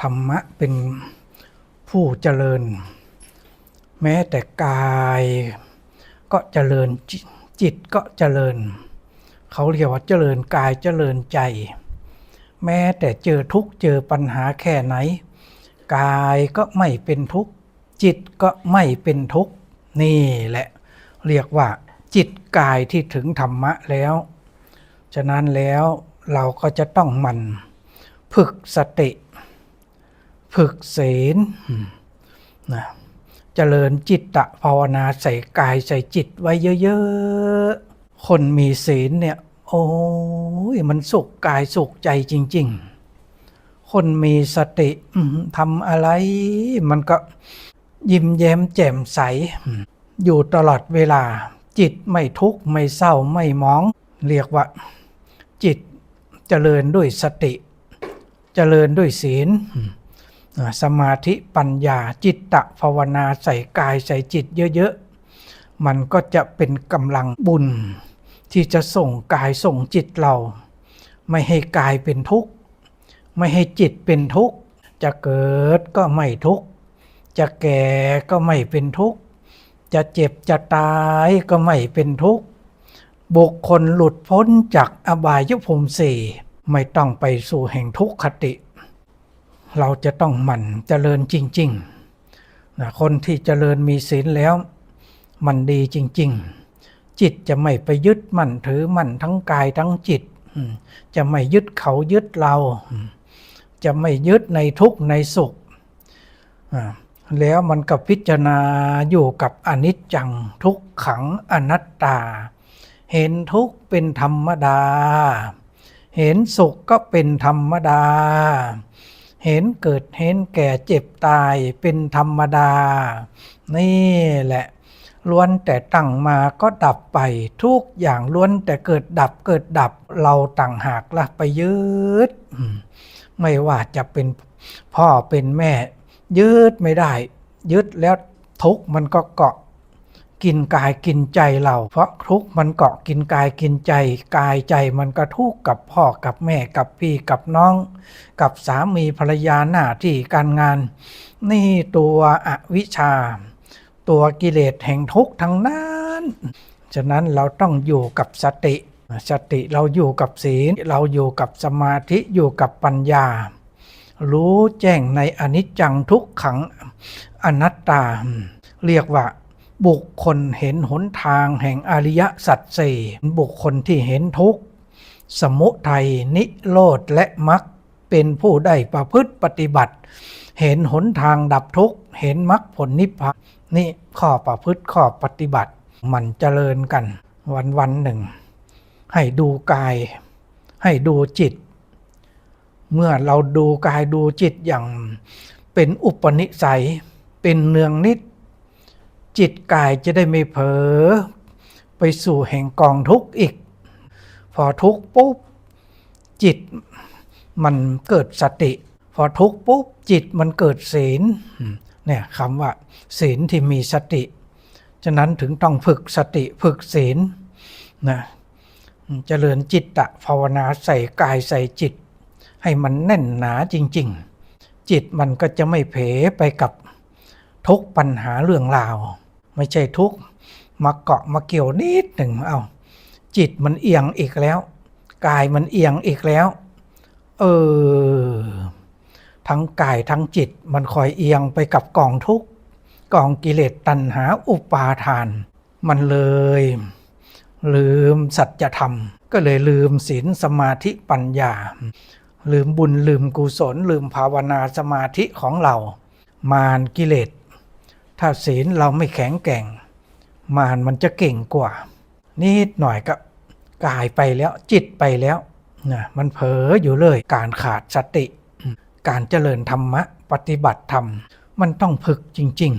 ธรรมะเป็นผู้เจริญ แม้แต่กายก็เจริญจิจิตก็เจริญ เขาเรียกว่าเจริญกายเจริญใจ แม้แต่เจอทุกข์เจอปัญหาแค่ไหน กายก็ไม่เป็นทุกข์จิตก็ไม่เป็นทุกข์นี่แหละเรียกว่าจิตกายที่ถึงธรรมะแล้ว ฉะนั้นแล้วเราก็จะต้องหมันฝึกสติ ฝึกศีลอืมนะเจริญจิตตะภาวนาใส่กายใส่จิตไว้เยอะๆ คนมีศีลเนี่ย โอ้ยมันสุขกายสุขใจจริง ๆ คนมีสติอืมทำอะไร มันก็ยิ้มแย้มแจ่มใสอืมอยู่ตลอดเวลา จิตไม่ทุกข์ไม่เศร้าไม่หมอง เรียกว่า จิตเจริญด้วยสติ เจริญด้วยศีลอืมอ่า สมาธิปัญญาจิตตะภาวนาใส่กายใส่จิตเยอะๆ มันก็จะเป็นกำลังบุญ ที่จะส่งกายส่งจิตเรา ไม่ให้กายเป็นทุกข์ ไม่ให้จิตเป็นทุกข์ จะเกิดก็ไม่ทุกข์ จะแก่ก็ไม่เป็นทุกข์ จะเจ็บจะตายก็ไม่เป็นทุกข์ บุคคลหลุดพ้นจากอบายภูมิสี่ไม่ต้องไปสู่แห่งทุกขติ เราจะต้องหมั่นเจริญจริงๆนะคนที่เจริญมีศีลแล้วมันดีจริง ๆ จิตจะไม่ไปยึดมั่นถือมั่นทั้งกายทั้งจิต จะไม่ยึดเขายึดเรา จะไม่ยึดในทุกข์ในสุข แล้วมันก็พิจารณาอยู่กับอนิจจังทุกขังอนัตตา เห็นทุกข์เป็นธรรมดา เห็นสุขก็เป็นธรรมดา เห็นเกิดเห็นแก่เจ็บตายเป็นธรรมดา นี่แหละล้วนแต่ตั้งมาก็ดับไปทุกอย่างล้วนแต่เกิดดับเกิดดับเราต่างหากละไปยึดไม่ว่าจะเป็นพ่อเป็นแม่ยึดไม่ได้ยึดแล้วทุกมันก็เกาะ กินกายกินใจเรา เพราะทุกข์มันเกาะกินกายกินใจ กายใจมันก็ทุกกับพ่อกับแม่กับพี่กับน้อง กับสามีภรรยาหน้าที่การงาน นี่ตัวอวิชชา ตัวกิเลสแห่งทุกข์ทั้งนั้นฉะนั้นเราต้องอยู่กับสติสติเราอยู่กับศีลเราอยู่กับสมาธิอยู่กับปัญญา รู้แจ้งในอนิจจังทุกขังอนัตตา เรียกว่า บุคคลเห็นหนทางแห่งอริยสัจสี่บุคคลที่เห็นทุกข์สมุทัยนิโรธและมรรคเป็นผู้ได้ประพฤติปฏิบัติ เห็นหนทางดับทุกข์เห็นมรรคผลนิพพานนี่ข้อประพฤติข้อปฏิบัติ มันเจริญกันวันวันหนึ่ง ให้ดูกาย ให้ดูจิต เมื่อเราดูกายดูจิตอย่างเป็นอุปนิสัย เป็นเนืองนิด จิตกายจะได้ไม่เผลอไปสู่แห่งกองทุกข์อีก พอทุกข์ปุ๊บจิตมันเกิดสติ พอทุกข์ปุ๊บจิตมันเกิดศีลเนี่ยคำว่าศีลที่มีสติ ฉะนั้นถึงต้องฝึกสติฝึกศีลนะเจริญจิตตะภาวนาใส่กายใส่จิต ให้มันแน่นหนาจริง ๆ จิตมันก็จะไม่เผลอไปกับทุกปัญหาเรื่องราว ไม่ใช่ทุกมาเกาะมาเกี่ยวนิดหนึ่งเอาจิตมันเอียงอีกแล้ว กายมันเอียงอีกแล้ว เออ ทั้งกายทั้งจิตมันคอยเอียงไปกับกองทุกข์กองกิเลสตัณหาอุปาทาน มันเลย ลืมสัจธรรม ก็เลยลืมศีลสมาธิปัญญา ลืมบุญลืมกุศล ลืมภาวนาสมาธิของเรา มารกิเลส ถ้าศีลเราไม่แข็งแกร่ง มารมันจะเก่งกว่า นิดหน่อยก็กายไปแล้วจิตไปแล้วนะมันเผลออยู่เลยการขาดสติ การเจริญธรรมะ ปฏิบัติธรรม มันต้องฝึกจริง